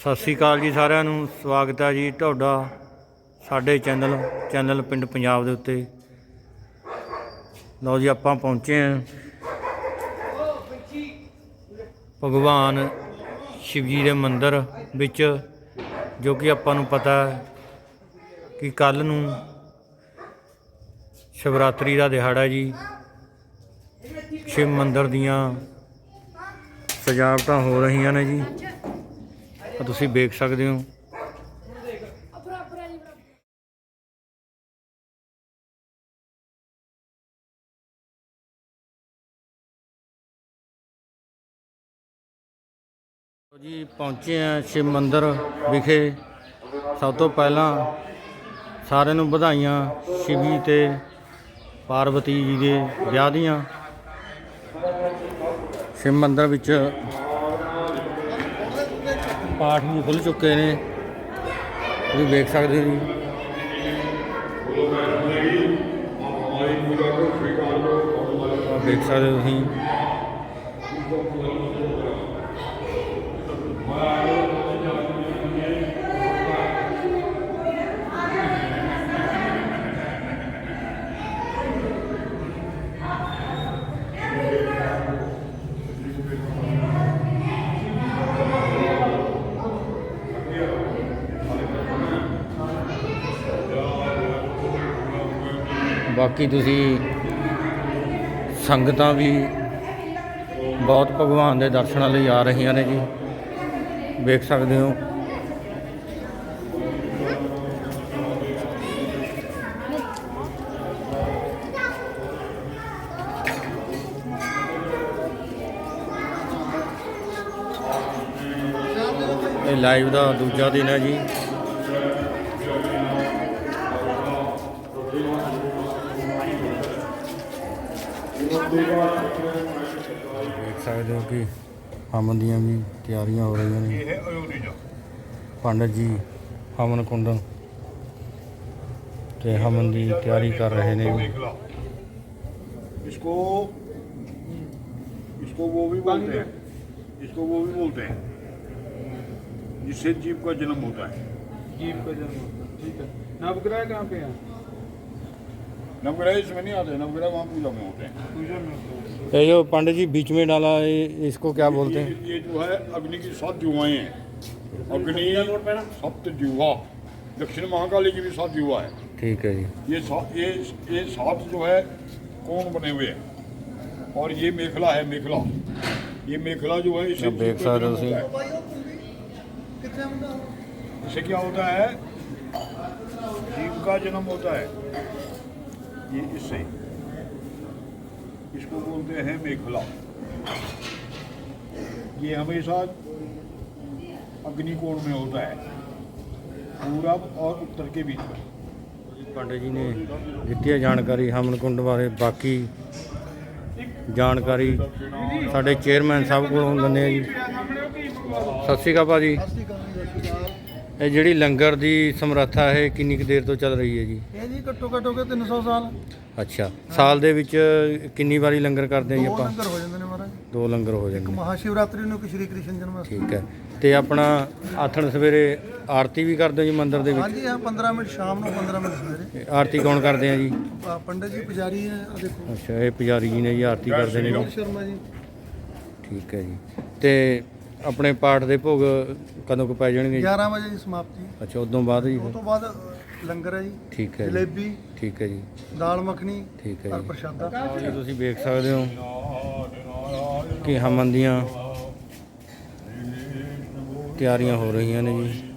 ਸਤਿ ਸ੍ਰੀ ਅਕਾਲ ਜੀ ਸਾਰਿਆਂ ਨੂੰ, ਸਵਾਗਤ ਹੈ ਜੀ ਤੁਹਾਡਾ ਸਾਡੇ ਚੈਨਲ ਚੈਨਲ ਪਿੰਡ ਪੰਜਾਬ ਦੇ ਉੱਤੇ। ਲਓ ਜੀ, ਆਪਾਂ ਪਹੁੰਚੇ ਹਾਂ। ਭਗਵਾਨ ਸ਼ਿਵ ਜੀ ਦੇ ਮੰਦਿਰ ਵਿੱਚ, ਜੋ ਕਿ ਆਪਾਂ ਨੂੰ ਪਤਾ ਹੈ ਕਿ ਕੱਲ ਨੂੰ ਸ਼ਿਵਰਾਤਰੀ ਦਾ ਦਿਹਾੜਾ ਜੀ। ਸ਼ਿਵ ਮੰਦਿਰ ਦੀਆਂ ਸਜਾਵਟਾਂ ਹੋ ਰਹੀਆਂ ਨੇ ਜੀ। ਆਹ ਤੁਸੀਂ ਵੇਖ ਸਕਦੇ ਹੋ। ਜੀ, ਪਹੁੰਚੇ ਆ ਸ਼ਿਵ ਮੰਦਿਰ ਵਿਖੇ। ਸਭ ਤੋਂ ਪਹਿਲਾਂ ਸਾਰਿਆਂ ਨੂੰ ਵਧਾਈਆਂ ਸ਼ਿਵੀ ਤੇ ਪਾਰਵਤੀ ਜੀ ਦੇ ਵਿਆਹ ਦੀਆਂ। ਸ਼ਿਵ ਮੰਦਿਰ ਵਿੱਚ ਪਾਠ ਵੀ ਖੁੱਲ ਚੁੱਕੇ ਨੇ। ਤੁਸੀਂ ਵੇਖ ਸਕਦੇ ਹੋ ਜੀ। ਵੇਖ ਸਕਦੇ ਹੋ ਤੁਸੀਂ। ਬਾਕੀ ਤੁਸੀਂ ਸੰਗਤਾਂ ਵੀ ਬਹੁਤ ਭਗਵਾਨ ਦੇ ਦਰਸ਼ਨਾਂ ਲਈ ਆ ਰਹੀਆਂ ਨੇ ਜੀ। ਵੇਖ ਸਕਦੇ ਹੋ। ਇਹ ਲਾਈਵ ਦਾ ਦੂਜਾ ਦਿਨ ਹੈ ਜੀ। ਦੇਖ ਸਕਦੇ ਹੋ ਕਿ ਹਵਨ ਦੀਆਂ ਵੀ ਤਿਆਰੀਆਂ ਹੋ ਰਹੀਆਂ ਨੇ ਇਹ ਹੈ ਅਯੋਧਿਆ ਪੰਡਤ ਜੀ ਹਵਨ ਕੁੰਡ ਤੇ ਹਵਨ ਦੀ ਤਿਆਰੀ ਕਰ ਰਹੇ ਨੇ देख लो इसको इसको वो भी बोलते हैं इसको वो भी बोलते हैं जिससे जीव का जन्म होता है जीव का जन्म होता है ठीक है नवग्रह कहाँ पे है नवग्रह इसमें नहीं आते नवग्रह वहाँ पूजा में होते हैं। पूजा में ये जो पंडित जी बीच में डाला है इसको क्या बोलते हैं? ये, ये जो है अग्नि की सात जुआएँ हैं। अग्नि सप्त जुआ दक्षिण महाकाली की भी सात युवा है। ठीक है जी। ये ये ये सात जो है कौन बने हुए हैं। और ये मेखला है मेखला। ये मेखला जो है इसे देख सकते हो है। इससे क्या होता है? जीव का जन्म होता है। ये इससे इसको बोलते हैं मेखला ये हमेशा अग्निकोण में होता है पूरब और उत्तर के बीच में ਪੰਡਿਤ ਜੀ ਨੇ ਦਿੱਤੀ ਹੈ ਜਾਣਕਾਰੀ ਹਵਨ ਕੁੰਡ ਬਾਰੇ ਬਾਕੀ ਜਾਣਕਾਰੀ ਸਾਡੇ ਚੇਅਰਮੈਨ ਸਾਹਿਬ ਕੋਲੋਂ ਲੈਂਦੇ ਆ ਜੀ ਸਤਿ ਸ਼੍ਰੀ ਅਕਾਲ ਭਾਜੀ ਇਹ ਜਿਹੜੀ ਲੰਗਰ ਦੀ ਸਮਰੱਥਾ ਹੈ ਕਿੰਨੀ ਕੁ ਦੇਰ ਤੋਂ ਚੱਲ ਰਹੀ ਹੈ ਜੀ? ਇਹ ਜੀ ਘੱਟੋ ਘੱਟ ਹੋ ਗਏ 300 ਸਾਲ। ਅੱਛਾ। ਸਾਲ ਦੇ ਵਿੱਚ ਕਿੰਨੀ ਵਾਰੀ ਲੰਗਰ ਕਰਦੇ ਆ ਜੀ ਦੋ ਆਪਾਂ? ਲੰਗਰ ਹੋ ਜਾਂਦੇ ਨੇ ਮਹਾਰਾਜ। ਦੋ ਲੰਗਰ ਹੋ ਜਾਂਦੇ ਨੇ। ਮਹਾਸ਼ਿਵਰਾਤਰੀ ਨੂੰ ਇੱਕ ਸ਼੍ਰੀ ਕ੍ਰਿਸ਼ਨ ਜਨਮ ਅਸ਼ਟਮੀ ਠੀਕ ਹੈ। ਤੇ ਆਪਣਾ ਆਥਣ ਸਵੇਰੇ ਆਰਤੀ ਵੀ ਕਰਦੇ ਹੋ ਜੀ ਮੰਦਿਰ ਦੇ ਵਿੱਚ? ਹਾਂਜੀ ਹਾਂ 15 ਮਿੰਟ ਸ਼ਾਮ ਨੂੰ 15 ਮਿੰਟ ਸਵੇਰੇ। ਆਰਤੀ ਕੌਣ ਕਰਦੇ ਆ ਜੀ? ਆਹ ਪੰਡਤ ਜੀ ਪੁਜਾਰੀ ਹੈ ਆ ਦੇਖੋ। ਅੱਛਾ ਇਹ ਪੁਜਾਰੀ ਜੀ ਨੇ ਜੀ ਆਰਤੀ ਕਰਦੇ ਨੇ ਜੀ। ਸ਼ਰਮਾ ਜੀ। ਠੀਕ ਹੈ ਜੀ। ਤੇ ਆਪਣੇ ਪਾਠ ਦੇ ਭੋਗ ਕਦੋਂ ਕੁ ਪੈ ਜਾਣਗੇ 11 ਵਜੇ ਦੀ ਸਮਾਪਤੀ ਅੱਛਾ ਉਦੋਂ ਬਾਅਦ ਜੀ ਉਸ ਬਾਅਦ ਲੰਗਰ ਹੈ ਜੀ ਠੀਕ ਹੈ ਜਲੇਬੀ ਠੀਕ ਹੈ ਜੀ ਦਾਲ ਮੱਖਣੀ ਠੀਕ ਹੈ ਜੀ ਪ੍ਰਸ਼ਾਦਾ ਜੀ ਤੁਸੀਂ ਵੇਖ ਸਕਦੇ ਹੋ ਕਿ ਹਮਨ ਦੀਆਂ ਤਿਆਰੀਆਂ ਹੋ ਰਹੀਆਂ ਨੇ ਜੀ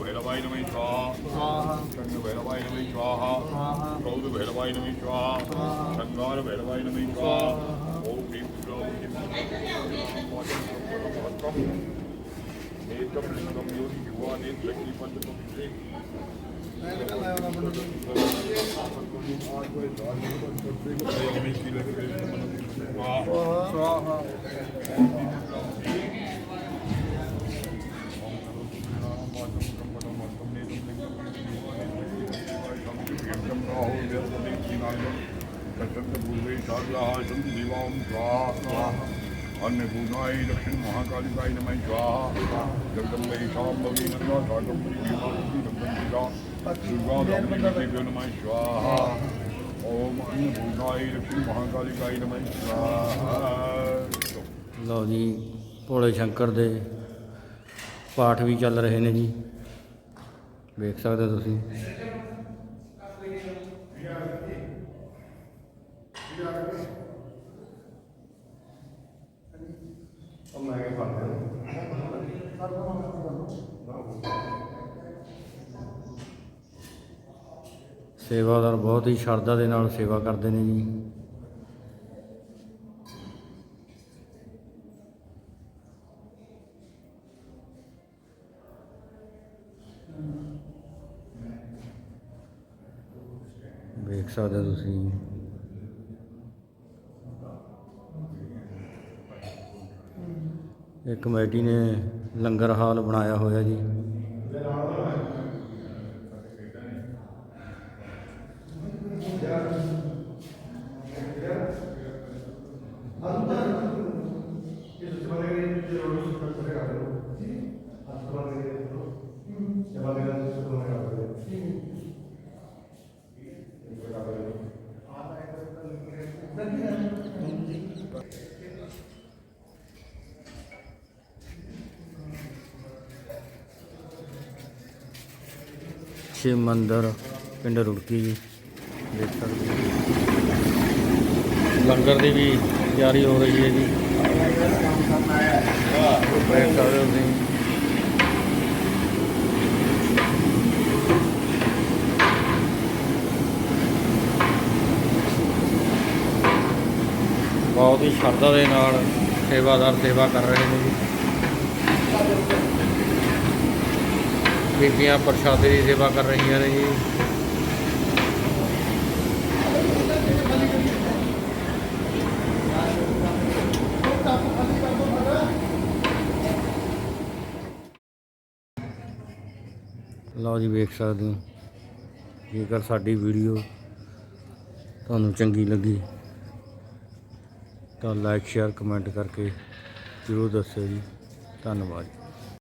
भैरवाय नमै स्वाहा शनि भैरवाय नमै स्वाहा गौर भैरवाय नमै स्वाहा शंगार भैरवाय नमै स्वाहा ओम ह्रीं श्रीं एकम लिंगम योनि युवा ने लक्ष्मी पंचकम से स्वाहा स्वाहा ਰਾਹੋ ਵਿਅਸਤੇ ਕੀ ਨਾਮ ਕਟਕ ਪੂਰਵੇ ਸਾਗਲਾਹ ਚੰਦ ਦਿਵਾਮ ਸਵਾਹਾ अन्नपूर्णाय दक्षिण महाकालिकाय नमः स्वाहा जगदम्बे शाम्भवी नंदा शाकम्भरी भीमावती नंदनशिला दुर्गा ब्रह्मण्यदेभ्यो नमः स्वाहा ओम अन्नपूर्णाय दक्षिण महाकालिकाय नमः स्वाहा ਲਓ ਜੀ ਭੋਲੇ ਸ਼ੰਕਰ ਦੇ ਪਾਠ ਵੀ ਚੱਲ ਰਹੇ ਨੇ ਜੀ ਵੇਖ ਸਕਦੇ ਹੋ ਤੁਸੀਂ ਸੇਵਾਦਾਰ ਬਹੁਤ ਹੀ ਸ਼ਰਧਾ ਦੇ ਨਾਲ ਸੇਵਾ ਕਰਦੇ ਨੇ ਜੀ। ਵੇਖ ਸਕਦੇ ਹੋ ਤੁਸੀਂ। ਇਹ ਕਮੇਟੀ ਨੇ ਲੰਗਰ ਹਾਲ ਬਣਾਇਆ ਹੋਇਆ ਜੀ। ਸ਼ਿਵ ਮੰਦਰ, ਪਿੰਡ ਰੁੜਕੀ ਜੀ। ਦੇਖ ਸਕਦੇ ਹੋ। ਲੰਗਰ ਦੀ ਵੀ ਤਿਆਰੀ ਹੋ ਰਹੀ ਹੈ ਜੀ। ਦੇਖ ਸਕਦੇ ਹੋ ਤੁਸੀਂ। ਬਹੁਤ ਹੀ ਸ਼ਰਧਾ ਦੇ ਨਾਲ ਸੇਵਾਦਾਰ ਸੇਵਾ ਕਰ ਰਹੇ ਨੇ ਜੀ। ਬੀਬੀਆਂ ਪ੍ਰਸ਼ਾਦੇ ਦੀ ਸੇਵਾ ਕਰ ਰਹੀਆਂ ਨੇ ਜੀ। ਲਓ ਜੀ, ਵੇਖ ਸਕਦੇ ਹੋ। ਜੇਕਰ ਸਾਡੀ ਵੀਡੀਓ ਤੁਹਾਨੂੰ ਚੰਗੀ ਲੱਗੀ, ਤਾਂ ਲਾਈਕ ਸ਼ੇਅਰ ਕਮੈਂਟ ਕਰਕੇ ਜ਼ਰੂਰ ਦੱਸਿਓ ਜੀ। ਧੰਨਵਾਦ।